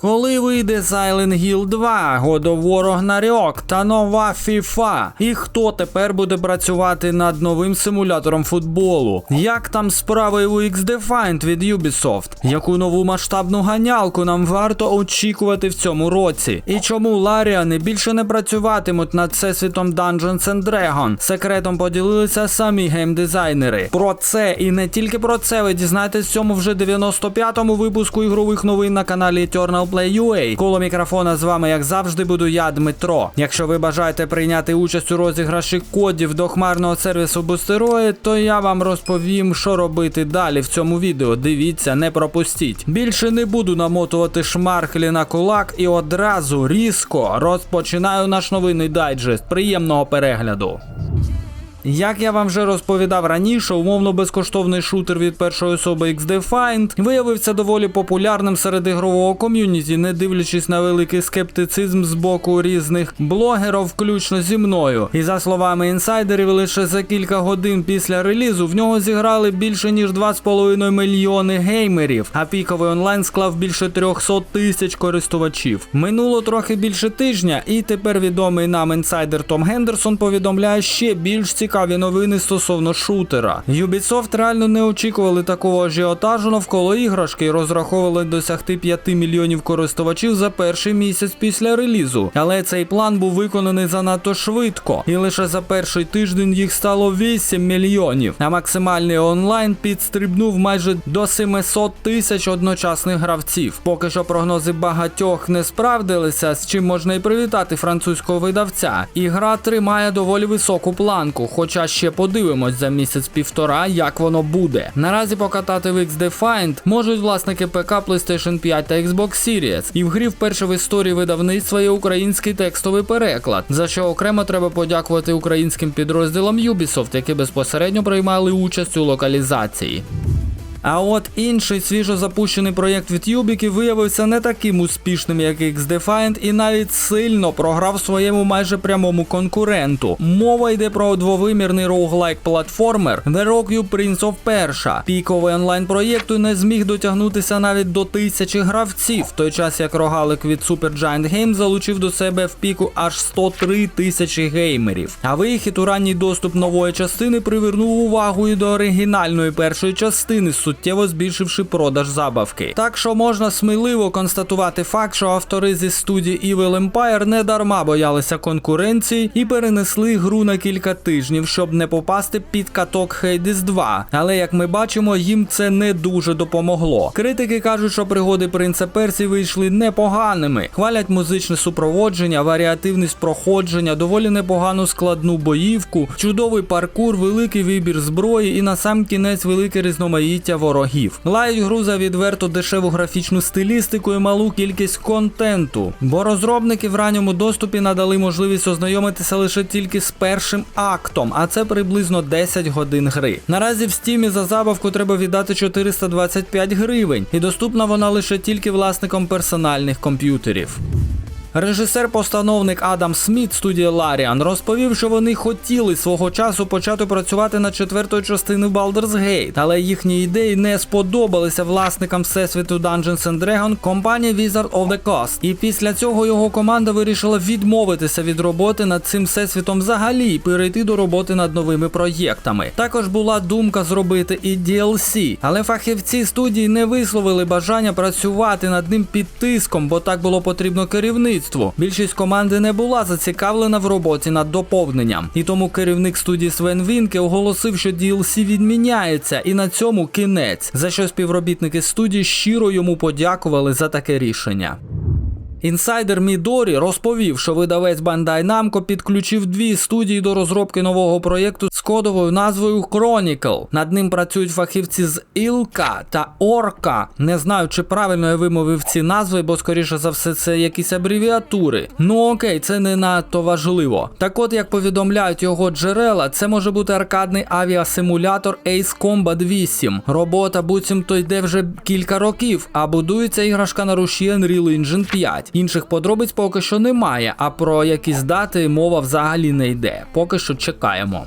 Коли вийде Silent Hill 2, God of War Ragnarok та нова FIFA? І хто тепер буде працювати над новим симулятором футболу? Як там справи у X-Defined від Ubisoft? Яку нову масштабну ганялку нам варто очікувати в цьому році? І чому Ларіани більше не працюватимуть над всесвітом Dungeons and Dragons? Секретом поділилися самі геймдизайнери. Про це і не тільки про це ви дізнаєтесь в цьому вже 95-му випуску ігрових новин на каналі Eternal Play UA. Коло мікрофона з вами, як завжди, буду я, Дмитро. Якщо ви бажаєте прийняти участь у розіграші кодів до хмарного сервісу Boosteroid, то я вам розповім, що робити далі в цьому відео. Дивіться, не пропустіть. Більше не буду намотувати шмарклі на кулак і одразу різко розпочинаю наш новинний дайджест. Приємного перегляду. Як я вам вже розповідав раніше, умовно безкоштовний шутер від першої особи X-Defined виявився доволі популярним серед ігрового ком'юніті, не дивлячись на великий скептицизм з боку різних блогерів, включно зі мною. І за словами інсайдерів, лише за кілька годин після релізу в нього зіграли більше ніж 2,5 мільйони геймерів, а піковий онлайн склав більше 300 тисяч користувачів. Минуло трохи більше тижня, і тепер відомий нам інсайдер Том Гендерсон повідомляє ще більш цікаві новини стосовно шутера. Ubisoft реально не очікували такого ажіотажу навколо іграшки і розраховували досягти 5 мільйонів користувачів за перший місяць після релізу. Але цей план був виконаний занадто швидко, і лише за перший тиждень їх стало 8 мільйонів. А максимальний онлайн підстрибнув майже до 700 тисяч одночасних гравців. Поки що прогнози багатьох не справдилися, з чим можна і привітати французького видавця. Ігра тримає доволі високу планку, хоча ще подивимось за місяць-півтора, як воно буде. Наразі покатати в X-Defined можуть власники ПК PlayStation 5 та Xbox Series. І в грі вперше в історії видавництва є український текстовий переклад, за що окремо треба подякувати українським підрозділам Ubisoft, які безпосередньо приймали участь у локалізації. А от інший свіжо запущений проєкт від Юбіки виявився не таким успішним, як X-Defined, і навіть сильно програв своєму майже прямому конкуренту. Мова йде про двовимірний роуглайк платформер The Rock You Prince of Persia. Піковий онлайн проєкту не зміг дотягнутися навіть до тисячі гравців, в той час як рогалик від Supergiant Games залучив до себе в піку аж 103 тисячі геймерів. А вихід у ранній доступ нової частини привернув увагу і до оригінальної першої частини суттєво збільшивши продаж забавки. Так що можна сміливо констатувати факт, що автори зі студії Evil Empire не дарма боялися конкуренції і перенесли гру на кілька тижнів, щоб не попасти під каток Hades 2. Але як ми бачимо, їм це не дуже допомогло. Критики кажуть, що пригоди принца Персі вийшли непоганими, хвалять музичне супроводження, варіативність проходження, доволі непогану складну боївку, чудовий паркур, великий вибір зброї і на сам кінець велике різноманіття ворогів. Лають гру за відверто дешеву графічну стилістику і малу кількість контенту, бо розробники в ранньому доступі надали можливість ознайомитися лише тільки з першим актом, а це приблизно 10 годин гри. Наразі в стімі за забавку треба віддати 425 гривень, і доступна вона лише тільки власникам персональних комп'ютерів. Режисер-постановник Адам Сміт студії Ларіан розповів, що вони хотіли свого часу почати працювати над четвертою частиною Baldur's Gate, але їхні ідеї не сподобалися власникам всесвіту Dungeons and Dragons компанії Wizard of the Coast. І після цього його команда вирішила відмовитися від роботи над цим всесвітом взагалі і перейти до роботи над новими проєктами. Також була думка зробити і DLC, але фахівці студії не висловили бажання працювати над ним під тиском, бо так було потрібно керівництву. Більшість команди не була зацікавлена в роботі над доповненням. І тому керівник студії Свен Вінке оголосив, що DLC відміняється, і на цьому кінець, за що співробітники студії щиро йому подякували за таке рішення. Інсайдер Мідорі розповів, що видавець Bandai Namco підключив дві студії до розробки нового проєкту з кодовою назвою Chronicle. Над ним працюють фахівці з Ілка та Орка. Не знаю, чи правильно я вимовив ці назви, бо скоріше за все це якісь абревіатури. Ну окей, це не надто важливо. Так от, як повідомляють його джерела, це може бути аркадний авіасимулятор Ace Combat 8. Робота буцімто йде вже кілька років, а будується іграшка на руші Unreal Engine 5. Інших подробиць поки що немає, а про якісь дати мова взагалі не йде. Поки що чекаємо.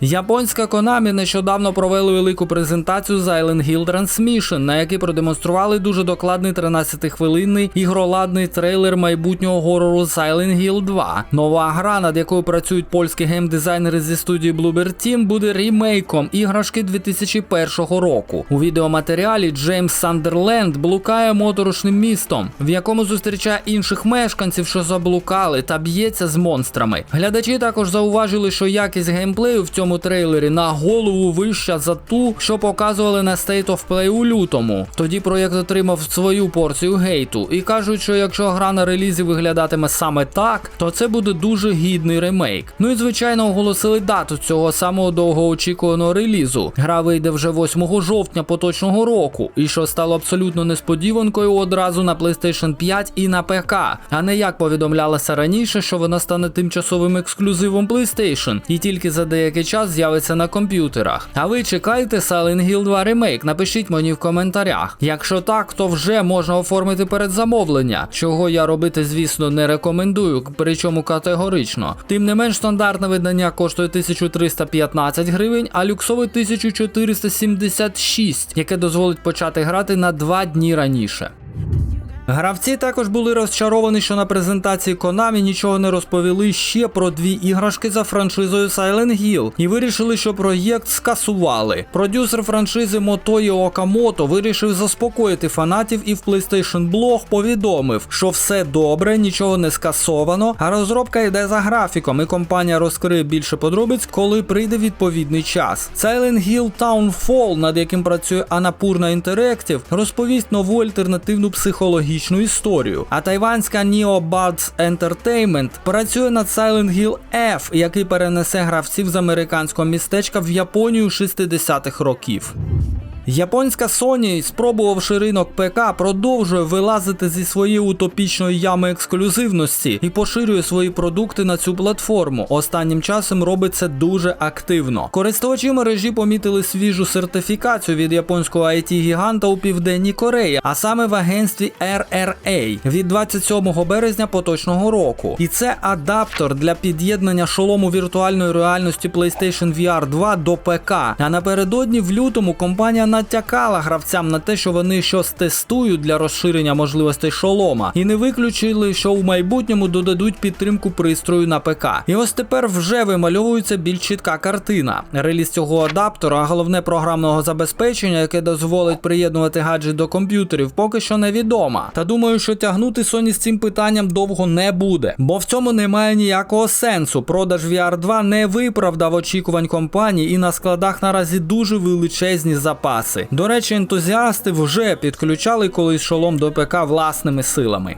Японська Konami нещодавно провели велику презентацію Silent Hill Transmission, на якій продемонстрували дуже докладний 13-хвилинний ігроладний трейлер майбутнього горору Silent Hill 2. Нова гра, над якою працюють польські геймдизайнери зі студії Bloober Team, буде ремейком іграшки 2001 року. У відеоматеріалі Джеймс Сандерленд блукає моторошним містом, в якому зустрічає інших мешканців, що заблукали, та б'ється з монстрами. Глядачі також зауважили, що якість геймплею в цьому трейлері на голову вища за ту, що показували на State of Play у лютому. Тоді проєкт отримав свою порцію гейту і кажуть, що якщо гра на релізі виглядатиме саме так, то це буде дуже гідний ремейк. Ну і звичайно оголосили дату цього самого довгоочікуваного релізу. Гра вийде вже 8 жовтня поточного року, і що стало абсолютно несподіванкою одразу на PlayStation 5 і на ПК, а не як повідомлялося раніше, що вона стане тимчасовим ексклюзивом PlayStation і тільки за деякий час з'явиться на комп'ютерах. А ви чекаєте Silent Hill 2 ремейк? Напишіть мені в коментарях. Якщо так, то вже можна оформити передзамовлення, чого я робити, звісно, не рекомендую, причому категорично. Тим не менш, стандартне видання коштує 1315 гривень, а люксове 1476, яке дозволить почати грати на 2 дні раніше. Гравці також були розчаровані, що на презентації Konami нічого не розповіли ще про дві іграшки за франшизою Silent Hill і вирішили, що проєкт скасували. Продюсер франшизи Мотої Окамото вирішив заспокоїти фанатів і в PlayStation Blog повідомив, що все добре, нічого не скасовано, а розробка йде за графіком, і компанія розкриє більше подробиць, коли прийде відповідний час. Silent Hill Townfall, над яким працює Annapurna Interactive, розповість нову альтернативну психологічну історію. А тайванська Neo Buds Entertainment працює над Silent Hill F, який перенесе гравців з американського містечка в Японію 60-х років. Японська Sony, спробувавши ринок ПК, продовжує вилазити зі своєї утопічної ями ексклюзивності і поширює свої продукти на цю платформу. Останнім часом робить це дуже активно. Користувачі мережі помітили свіжу сертифікацію від японського it гіганта у південній Кореї, а саме в агентстві RRA від 27 березня поточного року. І це адаптер для під'єднання шолому віртуальної реальності PlayStation VR 2 до ПК. А напередодні в лютому компанія натякала гравцям на те, що вони щось тестують для розширення можливостей шолома, і не виключили, що в майбутньому додадуть підтримку пристрою на ПК. І ось тепер вже вимальовується більш чітка картина. Реліз цього адаптера, головне програмного забезпечення, яке дозволить приєднувати гаджет до комп'ютерів, поки що невідома. Та думаю, що тягнути Sony з цим питанням довго не буде, бо в цьому немає ніякого сенсу. Продаж VR 2 не виправдав очікувань компанії, і на складах наразі дуже величезні запаси. До речі, ентузіасти вже підключали колись шолом до ПК власними силами.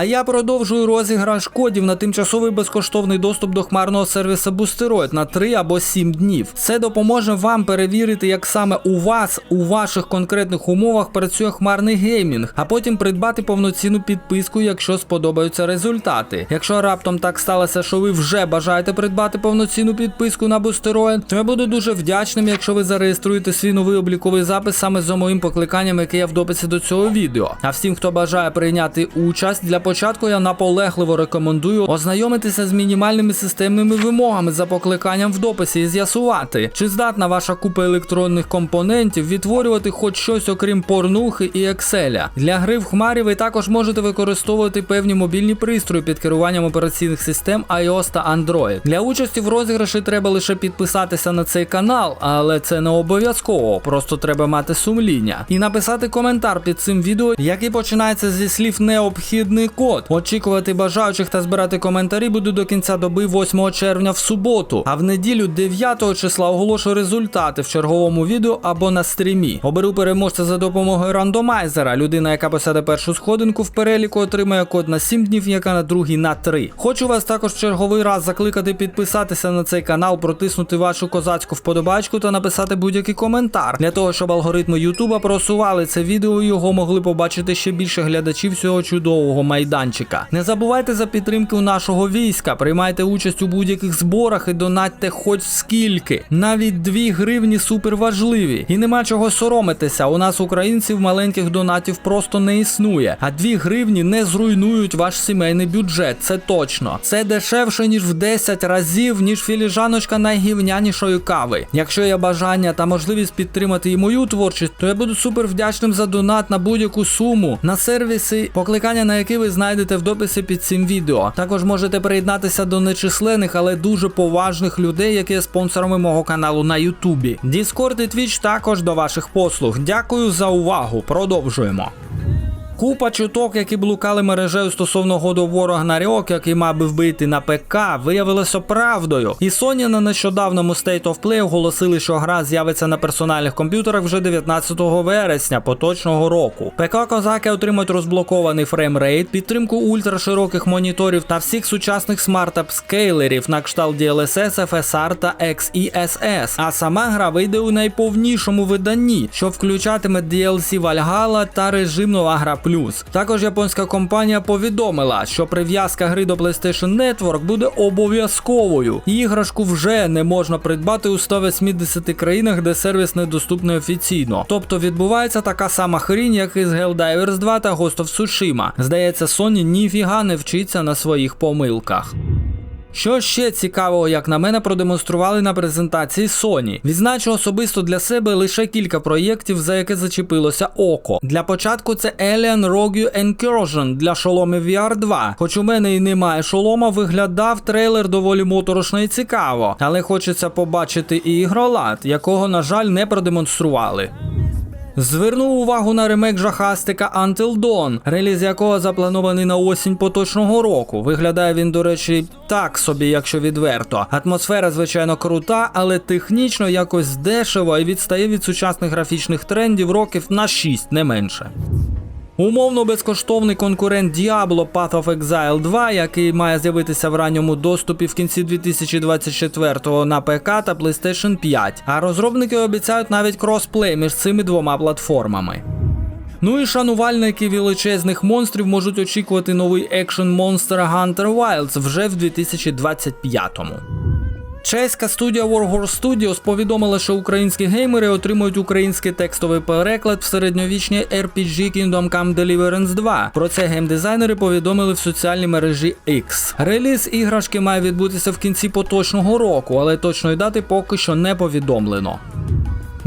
А я продовжую розіграш кодів на тимчасовий безкоштовний доступ до хмарного сервісу Boosteroid на 3 або 7 днів. Це допоможе вам перевірити, як саме у вас у ваших конкретних умовах працює хмарний геймінг, а потім придбати повноцінну підписку, якщо сподобаються результати. Якщо раптом так сталося, що ви вже бажаєте придбати повноцінну підписку на Boosteroid, то я буду дуже вдячним, якщо ви зареєструєте свій новий обліковий запис саме за моїм покликанням, яке є в дописі до цього відео. А всім, хто бажає прийняти участь для початку я наполегливо рекомендую ознайомитися з мінімальними системними вимогами за покликанням в дописі і з'ясувати, чи здатна ваша купа електронних компонентів відтворювати хоч щось окрім порнухи і екселя. Для гри в хмарі ви також можете використовувати певні мобільні пристрої під керуванням операційних систем iOS та Android. Для участі в розіграші треба лише підписатися на цей канал, але це не обов'язково, просто треба мати сумління. І написати коментар під цим відео, який починається зі слів необхідний код. Очікувати бажаючих та збирати коментарі буду до кінця доби 8 червня в суботу, а в неділю 9 числа оголошу результати в черговому відео або на стрімі. Оберу переможця за допомогою рандомайзера. Людина, яка посяде першу сходинку в переліку, отримає код на 7 днів, яка на другий на 3. Хочу вас також черговий раз закликати підписатися на цей канал, протиснути вашу козацьку вподобачку та написати будь-який коментар для того, щоб алгоритми Ютуба просували це відео його могли побачити ще більше глядачів цього чудового майбутнього майданчика. Не забувайте за підтримку нашого війська, приймайте участь у будь-яких зборах і донатьте хоч скільки. Навіть 2 гривні супер важливі. І нема чого соромитися. У нас українців маленьких донатів просто не існує. А 2 гривні не зруйнують ваш сімейний бюджет. Це точно. Це дешевше ніж в 10 разів, ніж філіжаночка найгівнянішої кави. Якщо є бажання та можливість підтримати і мою творчість, то я буду супер вдячним за донат на будь-яку суму на сервіси, покликання на які ви знайдете в дописі під цим відео. Також можете приєднатися до нечисленних, але дуже поважних людей, які є спонсорами мого каналу на Ютубі. Discord і Twitch також до ваших послуг. Дякую за увагу. Продовжуємо. Купа чуток, які блукали мережею стосовно году ворог Ragnarok, який мав би вбити на ПК, виявилося правдою. І Sony на нещодавному State of Play оголосили, що гра з'явиться на персональних комп'ютерах вже 19 вересня поточного року. ПК козаки отримають розблокований фреймрейт, підтримку ультрашироких моніторів та всіх сучасних смарт-апскейлерів на кшталт DLSS, FSR та XESS. А сама гра вийде у найповнішому виданні, що включатиме DLC Valhalla та режим нова гра. Також японська компанія повідомила, що прив'язка гри до PlayStation Network буде обов'язковою. Іграшку вже не можна придбати у 180 країнах, де сервіс недоступний офіційно. Тобто відбувається така сама хрінь, як і з Helldivers 2 та Ghost of Tsushima. Здається, Sony ніфіга не вчиться на своїх помилках. Що ще цікавого, як на мене, продемонстрували на презентації Sony. Відзначу особисто для себе лише кілька проєктів, за яке зачепилося око. Для початку це Alien Rogue Incursion для шоломів VR 2. Хоч у мене і немає шолома, виглядав трейлер доволі моторошно і цікаво, але хочеться побачити і ігролад, якого, на жаль, не продемонстрували. Звернув увагу на ремейк жахастика Until Dawn, реліз якого запланований на осінь поточного року. Виглядає він, до речі, так собі, якщо відверто. Атмосфера, звичайно, крута, але технічно якось дешево і відстає від сучасних графічних трендів років на 6, не менше. Умовно безкоштовний конкурент Diablo Path of Exile 2, який має з'явитися в ранньому доступі в кінці 2024-го на ПК та PlayStation 5. А розробники обіцяють навіть кросплей між цими двома платформами. Ну і шанувальники величезних монстрів можуть очікувати новий екшен Monster Hunter Wilds вже в 2025-му. Чеська студія Warhorse Studios повідомила, що українські геймери отримують український текстовий переклад в середньовічній RPG Kingdom Come Deliverance 2. Про це геймдизайнери повідомили в соціальній мережі X. Реліз іграшки має відбутися в кінці поточного року, але точної дати поки що не повідомлено.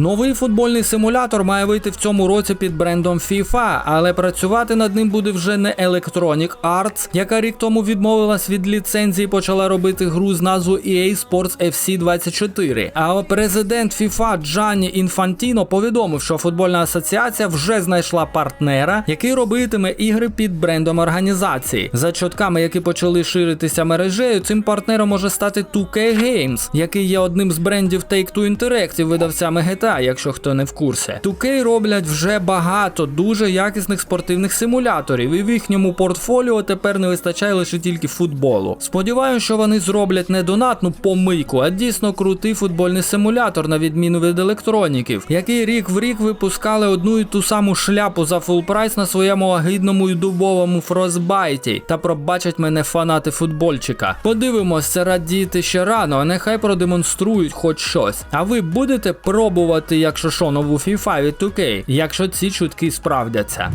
Новий футбольний симулятор має вийти в цьому році під брендом FIFA, але працювати над ним буде вже не Electronic Arts, яка рік тому відмовилась від ліцензії і почала робити гру з назвою EA Sports FC 24. А президент FIFA Джанні Інфантіно повідомив, що футбольна асоціація вже знайшла партнера, який робитиме ігри під брендом організації. За чутками, які почали ширитися мережею, цим партнером може стати 2K Games, який є одним з брендів Take-Two Interactive, видавцями GTA, якщо хто не в курсі. 2K роблять вже багато дуже якісних спортивних симуляторів, і в їхньому портфоліо тепер не вистачає лише тільки футболу. Сподіваюся, що вони зроблять не донатну помийку, а дійсно крутий футбольний симулятор, на відміну від електроніків, які рік в рік випускали одну і ту саму шляпу за фул прайс на своєму агидному і дубовому фростбайті. Та пробачать мене фанати футбольчика. Подивимось, це радіти ще рано, а нехай продемонструють хоч щось. А ви будете пробувати, якщо що, нову FIFA від 2K, якщо ці чутки справдяться.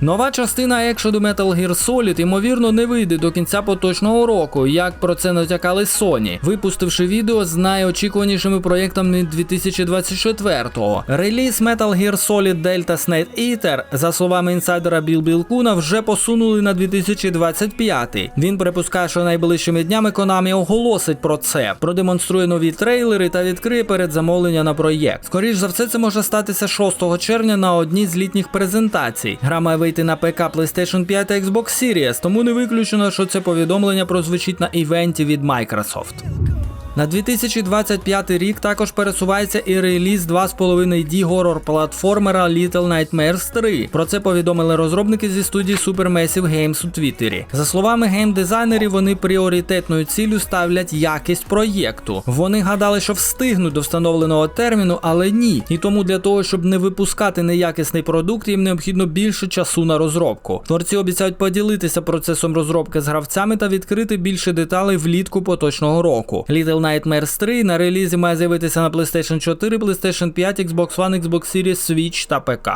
Нова частина екшену Metal Gear Solid, ймовірно, не вийде до кінця поточного року, як про це натякали Sony, випустивши відео з найочікуванішими проєктами 2024-го. Реліз Metal Gear Solid Delta Snake Eater, за словами інсайдера Біл Білкуна, вже посунули на 2025. Він припускає, що найближчими днями Konami оголосить про це, продемонструє нові трейлери та відкриє передзамовлення на проєкт. Скоріш за все, це може статися 6 червня на одній з літніх презентацій. Гра має вийти на ПК PlayStation 5 та Xbox Series, тому не виключено, що це повідомлення прозвучить на івенті від Microsoft. На 2025 рік також пересувається і реліз 2,5D горор платформера Little Nightmares 3. Про це повідомили розробники зі студії Supermassive Games у Твіттері. За словами геймдизайнерів, вони пріоритетною ціллю ставлять якість проєкту. Вони гадали, що встигнуть до встановленого терміну, але ні. І тому для того, щоб не випускати неякісний продукт, їм необхідно більше часу на розробку. Творці обіцяють поділитися процесом розробки з гравцями та відкрити більше деталей влітку поточного року. Little Nightmares 3 на релізі має з'явитися на PlayStation 4, PlayStation 5, Xbox One, Xbox Series, Switch та ПК.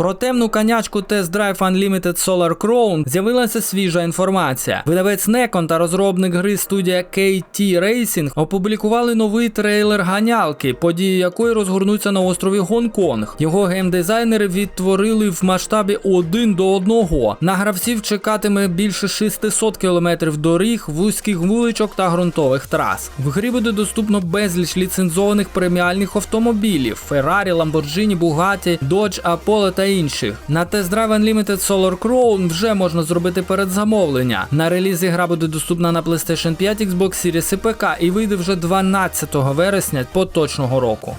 Про темну конячку Test Drive Unlimited Solar Crown з'явилася свіжа інформація. Видавець Necon та розробник гри студія KT Racing опублікували новий трейлер ганялки, події якої розгорнуться на острові Гонконг. Його геймдизайнери відтворили в масштабі 1 до 1. На гравців чекатиме більше 600 кілометрів доріг, вузьких вуличок та ґрунтових трас. В грі буде доступно безліч ліцензованих преміальних автомобілів: Ferrari, Lamborghini, Bugatti, Dodge, Apollo та інших. На Drive Unlimited Solar Crown вже можна зробити передзамовлення. На релізі гра буде доступна на PlayStation 5, Xbox Series і ПК і вийде вже 12 вересня поточного року.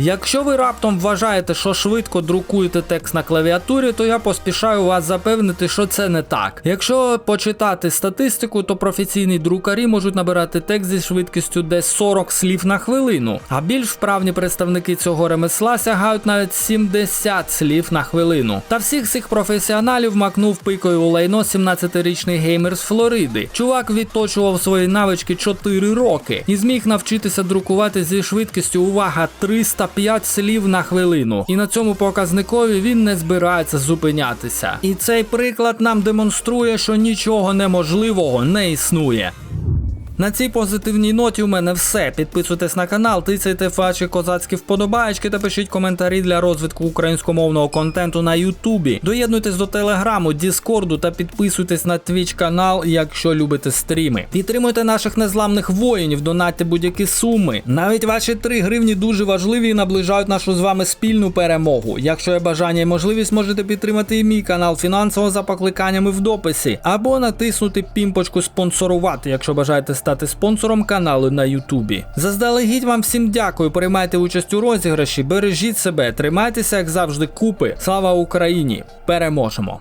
Якщо ви раптом вважаєте, що швидко друкуєте текст на клавіатурі, то я поспішаю вас запевнити, що це не так. Якщо почитати статистику, то професійні друкарі можуть набирати текст зі швидкістю десь 40 слів на хвилину, а більш вправні представники цього ремесла сягають навіть 70 слів на хвилину. Та всіх цих професіоналів макнув пикою у лайно 17-річний геймер з Флориди. Чувак відточував свої навички 4 роки і зміг навчитися друкувати зі швидкістю увага 300 5 слів на хвилину. І на цьому показникові він не збирається зупинятися. І цей приклад нам демонструє, що нічого неможливого не існує. На цій позитивній ноті у мене все. Підписуйтесь на канал, тицяйте ваші козацькі вподобаєчки та пишіть коментарі для розвитку українськомовного контенту на Ютубі. Доєднуйтесь до телеграму, Діскорду та підписуйтесь на Твіч канал, якщо любите стріми. Підтримуйте наших незламних воїнів, донатьте будь-які суми. Навіть ваші 3 гривні дуже важливі і наближають нашу з вами спільну перемогу. Якщо є бажання і можливість, можете підтримати і мій канал фінансово за покликаннями в дописі, або натиснути пімпочку спонсорувати, якщо бажаєте стати спонсором каналу на Ютубі. Заздалегідь вам всім дякую. Приймайте участь у розіграші, бережіть себе, тримайтеся, як завжди, купи. Слава Україні! Переможемо!